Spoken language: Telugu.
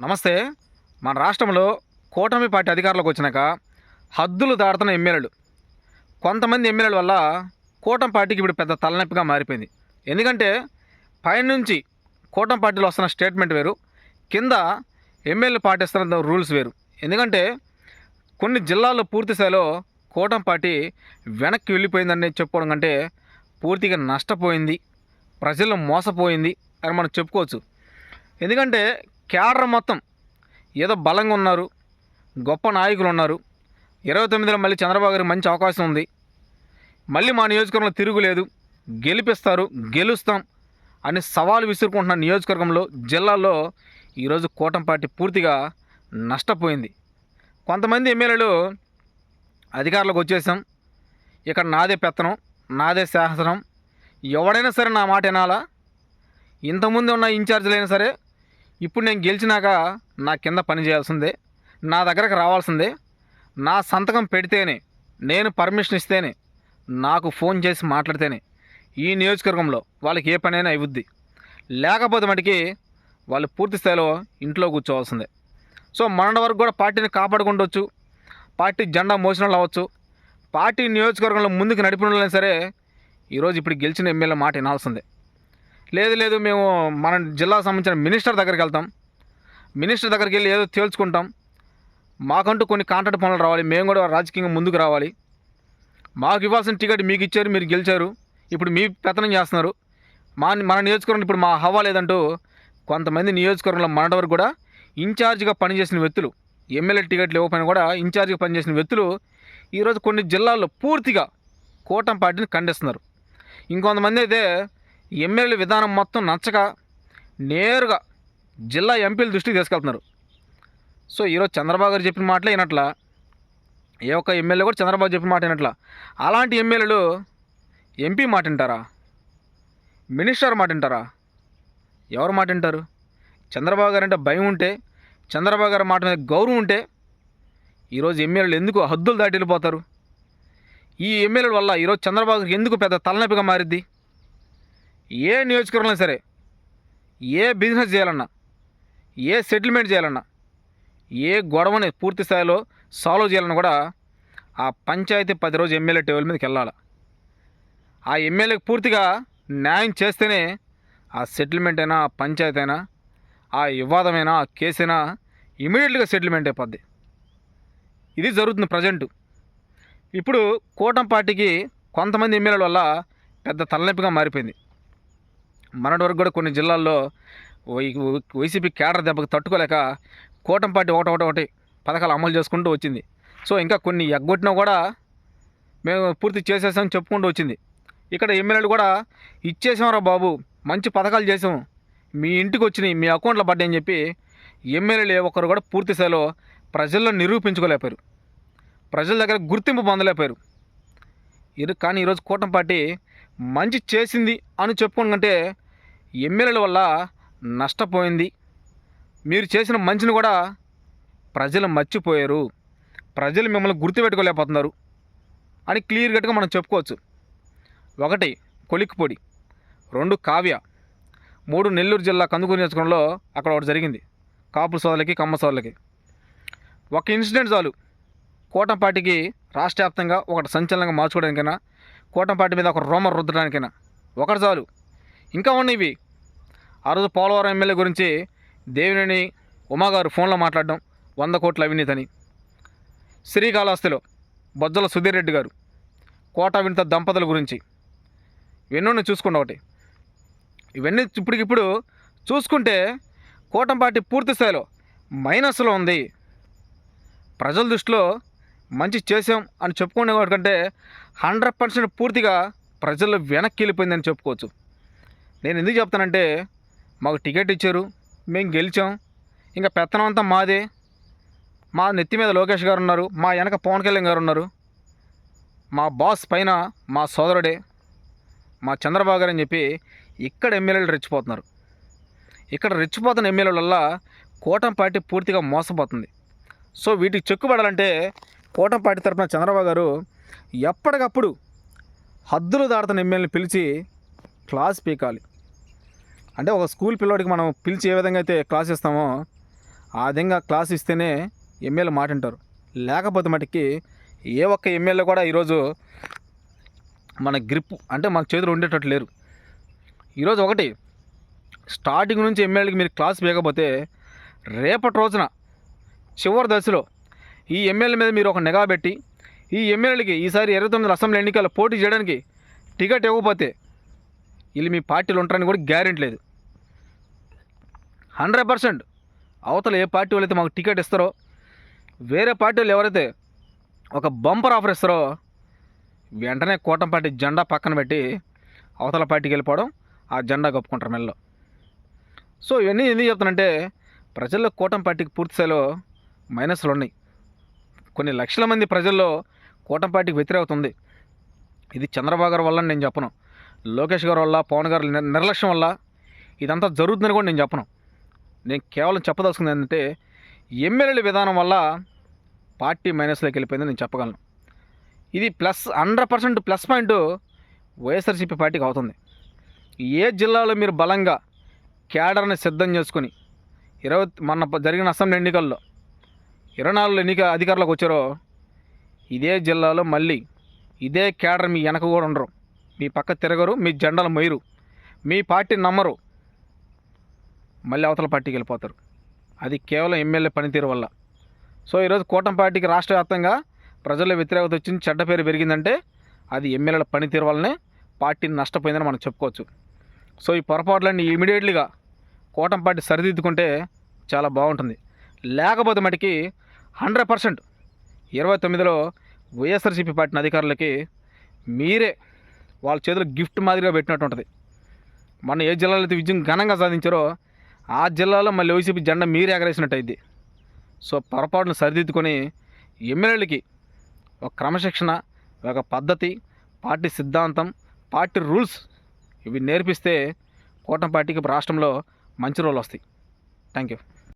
నమస్తే. మన రాష్ట్రంలో కూటమి పార్టీ అధికారంలోకి వచ్చినాక హద్దులు దాడుతున్న ఎమ్మెల్యేలు. కొంతమంది ఎమ్మెల్యేల వల్ల కూటమి పార్టీకి ఇప్పుడు పెద్ద తలనొప్పిగా మారిపోయింది. ఎందుకంటే పైనుంచి కూటమి పార్టీలో వస్తున్న స్టేట్మెంట్ వేరు కింద ఎమ్మెల్యే పాటిస్తున్న రూల్స్ వేరు. ఎందుకంటే కొన్ని జిల్లాల్లో పూర్తి స్థాయిలో కూటమి పార్టీ వెనక్కి వెళ్ళిపోయిందని చెప్పుకోవడం కంటే పూర్తిగా నష్టపోయింది. ప్రజలు మోసపోయింది అని మనం చెప్పుకోవచ్చు. ఎందుకంటే క్యాడర్ మొత్తం ఏదో బలంగా ఉన్నారు గొప్ప నాయకులు ఉన్నారు. ఇరవై తొమ్మిదిలో మళ్ళీ చంద్రబాబు గారికి మంచి అవకాశం ఉంది. మళ్ళీ మా నియోజకవర్గంలో తిరుగులేదు గెలిపిస్తారు గెలుస్తాం అని సవాలు విసురుకుంటున్న నియోజకవర్గంలో జిల్లాలో ఈరోజు కూటమి పార్టీ పూర్తిగా నష్టపోయింది. కొంతమంది ఎమ్మెల్యేలు అధికారులకు వచ్చేసాం. ఇక్కడ నాదే పెత్తనం నాదే శాసనం. ఎవడైనా సరే నా మాట వినాలా? ఇంతకుముందు ఉన్న ఇన్ఛార్జీలైనా సరే ఇప్పుడు నేను గెలిచినాక నా కింద పని చేయాల్సిందే నా దగ్గరకు రావాల్సిందే నా సంతకం పెడితేనే నేను పర్మిషన్ ఇస్తేనే నాకు ఫోన్ చేసి మాట్లాడితేనే ఈ నియోజకవర్గంలో వాళ్ళకి ఏ పనైనా ఇవ్వుద్ది లేకపోతే మటుకి వాళ్ళు పూర్తి స్థాయిలో ఇంట్లో కూర్చోవాల్సిందే. సో మన వరకు కూడా పార్టీని కాపాడుకుంటవచ్చు పార్టీ జెండా మోసిన వాళ్ళు అవ్వచ్చు పార్టీ నియోజకవర్గంలో ముందుకు నడిపిన వాళ్ళైనా సరే ఈరోజు ఇప్పుడు గెలిచిన ఎమ్మెల్యే మాట వినాల్సిందే. లేదు లేదు మేము మన జిల్లాకు సంబంధించిన మినిస్టర్ దగ్గరికి వెళ్తాం. మినిస్టర్ దగ్గరికి వెళ్ళి ఏదో తేల్చుకుంటాం. మాకంటూ కొన్ని కాంట్రాక్ట్ పనులు రావాలి. మేము కూడా రాజకీయంగా ముందుకు రావాలి. మాకు ఇవ్వాల్సిన టికెట్ మీకు ఇచ్చారు మీరు గెలిచారు. ఇప్పుడు మీ పెత్తనం చేస్తున్నారు. మా మన నియోజకవర్గం ఇప్పుడు మా హవా లేదంటూ కొంతమంది నియోజకవర్గంలో మనటి వరకు కూడా ఇన్ఛార్జ్గా పనిచేసిన వ్యక్తులు ఎమ్మెల్యే టికెట్లు ఇవ్వకపోయినా కూడా ఇన్ఛార్జ్గా పనిచేసిన వ్యక్తులు ఈరోజు కొన్ని జిల్లాల్లో పూర్తిగా కూటమి పార్టీని ఖండిస్తున్నారు. ఇంకొంతమంది అయితే ఎమ్మెల్యే విధానం మొత్తం నచ్చక నేరుగా జిల్లా ఎంపీల దృష్టికి తీసుకెళ్తున్నారు. సో ఈరోజు చంద్రబాబు గారు చెప్పిన మాటలే అయినట్ల ఏ ఒక్క ఎమ్మెల్యే కూడా చంద్రబాబు చెప్పిన మాట అయినట్ల అలాంటి ఎమ్మెల్యేలు ఎంపీ మాట వింటారా? మినిస్టర్ మాట వింటారా? ఎవరు మాట వింటారు? చంద్రబాబు గారు అంటే భయం ఉంటే చంద్రబాబు గారి మాట మీద గౌరవం ఉంటే ఈరోజు ఎమ్మెల్యేలు ఎందుకు హద్దులు దాటి వెళ్ళిపోతారు? ఈ ఎమ్మెల్యేల వల్ల ఈరోజు చంద్రబాబు గారికి ఎందుకు పెద్ద తలనొప్పిగా మారిద్ది? ఏ నియోజకవర్గంలో సరే ఏ బిజినెస్ చేయాలన్నా ఏ సెటిల్మెంట్ చేయాలన్నా ఏ గొడవని పూర్తి స్థాయిలో సాల్వ్ చేయాలన్నా కూడా ఆ పంచాయతీ పది రోజు ఎమ్మెల్యే టేబుల్ మీదకి వెళ్ళాలి. ఆ ఎమ్మెల్యేకి పూర్తిగా న్యాయం చేస్తేనే ఆ సెటిల్మెంట్ అయినా ఆ పంచాయతీ అయినా ఆ వివాదమైనా ఆ కేసైనా ఇమీడియట్గా సెటిల్మెంట్ అయిపోద్ది. ఇది జరుగుతుంది ప్రజెంట్. ఇప్పుడు కూటమి పార్టీకి కొంతమంది ఎమ్మెల్యేల వల్ల పెద్ద తలనొప్పిగా మారిపోయింది. మరణ వరకు కూడా కొన్ని జిల్లాల్లో వై- వైసీపీ కేడర్ దెబ్బకి తట్టుకోలేక కూటమి పార్టీ ఒకటి ఒకటి ఒకటి పథకాలు అమలు చేసుకుంటూ వచ్చింది. సో ఇంకా కొన్ని ఎగ్గొట్టినా కూడా మేము పూర్తి చేసేసామని చెప్పుకుంటూ వచ్చింది. ఇక్కడ ఎమ్మెల్యేలు కూడా ఇచ్చేసాంరా బాబు మంచి పథకాలు చేసాం. మీ ఇంటికి వచ్చినాయి మీ అకౌంట్లో పడ్డాయని చెప్పి ఎమ్మెల్యేలు ఏ ఒక్కరు కూడా పూర్తి స్థాయిలో ప్రజల్లో నిరూపించుకోలేకపోయారు. ప్రజల దగ్గర గుర్తింపు పొందలేకపోయారు. కానీ ఈరోజు కూటమి పార్టీ మంచి చేసింది అని చెప్పుకుంటే ఎమ్మెల్యేల వల్ల నష్టపోయింది. మీరు చేసిన మంచిని కూడా ప్రజలు మర్చిపోయారు. ప్రజలు మిమ్మల్ని గుర్తుపెట్టుకోలేకపోతున్నారు అని క్లియర్ కట్గా మనం చెప్పుకోవచ్చు. ఒకటి కొలిక్కిపొడి రెండు కావ్య. మూడు నెల్లూరు జిల్లా కందుకూరు నియోజకవర్గంలో అక్కడ ఒకటి జరిగింది. కాపుల సోదరులకి కమ్మ సోదరులకి. ఒక ఇన్సిడెంట్ చాలు. కోటంపాటికి రాష్ట్ర వ్యాప్తంగా ఒకటి సంచలనంగా మార్చుకోవడానికైనా కూటంపాటి మీద ఒక రోమర్ రుద్దడానికైనా. ఒకటి చాలు. ఇంకా ఉన్నాయి ఇవి. ఆ రోజు పోలవరం ఎమ్మెల్యే గురించి దేవినేని ఉమాగారు ఫోన్లో మాట్లాడడం వంద కోట్ల అవినీతని శ్రీకాళహస్తిలో బొజ్జల సుధీర్ రెడ్డి గారు కోట వింత దంపతుల గురించి. ఇవన్నీ చూసుకోండి ఒకటి. ఇవన్నీ ఇప్పటికిప్పుడు చూసుకుంటే కూటంపాటి పూర్తి స్థాయిలో మైనస్లో ఉంది. ప్రజల దృష్టిలో మంచి చేసాం అని చెప్పుకునే వాటికంటే హండ్రెడ్ పర్సెంట్ పూర్తిగా ప్రజల్లో వెనక్కి వెళ్ళిపోయిందని చెప్పుకోవచ్చు. నేను ఎందుకు చెప్తానంటే మాకు టికెట్ ఇచ్చారు మేము గెలిచాం. ఇంకా పెత్తనం అంతా మాదే. మా నెత్తి మీద లోకేష్ గారు ఉన్నారు మా వెనక పవన్ కళ్యాణ్ గారు ఉన్నారు. మా బాస్ పైన మా సోదరుడే మా చంద్రబాబు గారు అని చెప్పి ఇక్కడ ఎమ్మెల్యేలు రెచ్చిపోతున్నారు. ఇక్కడ రెచ్చిపోతున్న ఎమ్మెల్యేల వల్ల కూటమి పార్టీ పూర్తిగా మోసపోతుంది. సో వీటికి చెక్కుపడాలంటే కూటమి తరఫున తరపున చంద్రబాబు గారు ఎప్పటికప్పుడు హద్దులు దాడుతున్న ఎమ్మెల్యేని పిలిచి క్లాస్ పీకాలి. అంటే ఒక స్కూల్ పిల్లోడికి మనం పిలిచి ఏ విధంగా అయితే క్లాస్ ఇస్తామో ఆ విధంగా క్లాస్ ఇస్తేనే ఎమ్మెల్యే మాటింటారు లేకపోతే మటుకి ఏ ఒక్క ఎమ్మెల్యే కూడా ఈరోజు మన గ్రిప్ అంటే మన చేతులు ఉండేటట్టు లేరు. ఈరోజు ఒకటి స్టార్టింగ్ నుంచి ఎమ్మెల్యేకి మీరు క్లాస్ వేయకపోతే రేపటి రోజున చివరి దశలో ఈ ఎమ్మెల్యే మీద మీరు ఒక నిఘా పెట్టి ఈ ఎమ్మెల్యేలకి ఈసారి ఇరవై తొమ్మిది అసెంబ్లీ ఎన్నికల్లో పోటీ చేయడానికి టికెట్ ఇవ్వకపోతే వీళ్ళు మీ పార్టీలో ఉంటారని కూడా గ్యారెంటీ లేదు. హండ్రెడ్ పర్సెంట్ అవతల ఏ పార్టీ వాళ్ళైతే మాకు టికెట్ ఇస్తారో వేరే పార్టీ వాళ్ళు ఎవరైతే ఒక బంపర్ ఆఫర్ ఇస్తారో వెంటనే కూటమి పార్టీ జెండా పక్కన పెట్టి అవతల పార్టీకి వెళ్ళిపోవడం ఆ జెండా కప్పుకుంటారు మెల్లో. సో ఇవన్నీ ఎందుకు చెప్తానంటే ప్రజల్లో కూటమి పార్టీకి పూర్తి స్థాయిలో మైనస్లు ఉన్నాయి. కొన్ని లక్షల మంది ప్రజల్లో కూటంపాటికి వ్యతిరేకతుంది ఇది చంద్రబాబు గారి వల్ల నేను చెప్పను. లోకేష్ గారి వల్ల పవన్ గారి నిర్లక్ష్యం వల్ల ఇదంతా జరుగుతుందని కూడా నేను చెప్పను. నేను కేవలం చెప్పదలుచుకుంది ఏంటంటే ఎమ్మెల్యేల విధానం వల్ల పార్టీ మైనస్లోకి వెళ్ళిపోయిందని నేను చెప్పగలను. ఇది plus hundred percent plus point YSRCP పార్టీకి అవుతుంది. ఏ జిల్లాలో మీరు బలంగా క్యాడర్ని సిద్ధం చేసుకుని ఇరవై మొన్న జరిగిన అసెంబ్లీ ఎన్నికల్లో ఇరవై నాలుగులో ఎన్నిక అధికారులకు వచ్చారో ఇదే జిల్లాలో మళ్ళీ ఇదే కేడర్ మీ వెనక కూడా ఉండరు. మీ పక్క తిరగరు మీ జెండాలు మొయ్యరు మీ పార్టీ నమ్మరు. మళ్ళీ అవతల పార్టీకి వెళ్ళిపోతారు. అది కేవలం ఎమ్మెల్యే పనితీరు వల్ల. సో ఈరోజు కూటమి పార్టీకి రాష్ట్ర వ్యాప్తంగా ప్రజల వ్యతిరేకత వచ్చింది చెడ్డ పేరు పెరిగిందంటే అది ఎమ్మెల్యేల పనితీరు వల్లనే పార్టీ నష్టపోయిందని మనం చెప్పుకోవచ్చు. సో ఈ పొరపాట్లన్నీ ఇమీడియట్లీగా కూటమి పార్టీ సరిదిద్దుకుంటే చాలా బాగుంటుంది. లేకపోతే మటుకి హండ్రెడ్ పర్సెంట్. ఇరవై తొమ్మిదిలో వైఎస్ఆర్సీపీ పార్టీ అధికారులకి మీరే వాళ్ళ చేతిలో గిఫ్ట్ మాదిరిగా పెట్టినట్టు ఉంటుంది. మొన్న ఏ జిల్లాలో అయితే విజయం ఘనంగా సాధించారో ఆ జిల్లాలో మళ్ళీ వైసీపీ జెండా మీరే ఎగరేసినట్టు అయింది. సో పొరపాటును సరిదిద్దుకొని ఎమ్మెల్యేలకి ఒక క్రమశిక్షణ ఒక పద్ధతి పార్టీ సిద్ధాంతం పార్టీ రూల్స్ ఇవి నేర్పిస్తే కూటమి పార్టీకి రాష్ట్రంలో మంచి రోజులు వస్తాయి. Thank you.